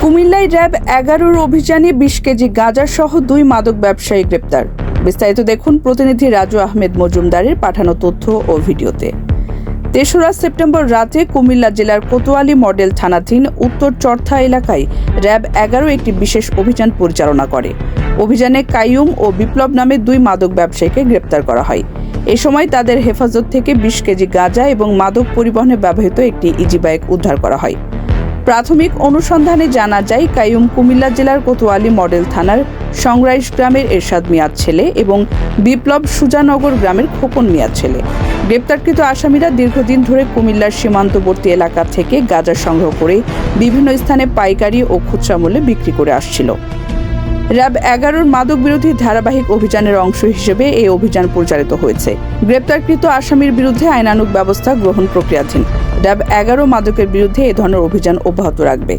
কুমিল্লায় র্যাব এগারোর অভিযানে বিশ কেজি গাঁজা সহ দুই মাদক ব্যবসায়ী গ্রেপ্তার। বিস্তারিত দেখুন প্রতিনিধি রাজু আহমেদ মজুমদারের পাঠানো তথ্য ও ভিডিওতে। তেসরা সেপ্টেম্বর রাতে কুমিল্লা জেলার কোতোয়ালি মডেল থানাধীন উত্তর চর্থা এলাকায় র্যাব এগারো একটি বিশেষ অভিযান পরিচালনা করে। অভিযানে কাইয়ুম ও বিপ্লব নামে দুই মাদক ব্যবসায়ীকে গ্রেপ্তার করা হয়। এ সময় তাদের হেফাজত থেকে বিশ কেজি গাঁজা এবং মাদক পরিবহনে ব্যবহৃত একটি ইজি বাইক উদ্ধার করা হয়। প্রাথমিক অনুসন্ধানে জানা যায় কাইয়ুম কুমিল্লা জেলার কোতোয়ালি মডেল থানার সংরাইশ গ্রামের এরশাদ মিয়ার ছেলে এবং বিপ্লব সুজানগর গ্রামের খোকন মিয়ার ছেলে। গ্রেপ্তারকৃত আসামিরা দীর্ঘদিন ধরে কুমিল্লার সীমান্তবর্তী এলাকা থেকে গাঁজা সংগ্রহ করে বিভিন্ন স্থানে পাইকারি ও খুচরা মূল্যে বিক্রি করে আসছিল। র্যাব এগারোর মাদক বিরোধী ধারাবাহিক অভিযানের অংশ হিসেবে এই অভিযান পরিচালিত হয়েছে। গ্রেপ্তারকৃত আসামির বিরুদ্ধে আইনানুক ব্যবস্থা গ্রহণ প্রক্রিয়াধীন। র্যাব এগারো মাদকের বিরুদ্ধে এ ধরনের অভিযান অব্যাহত রাখবে।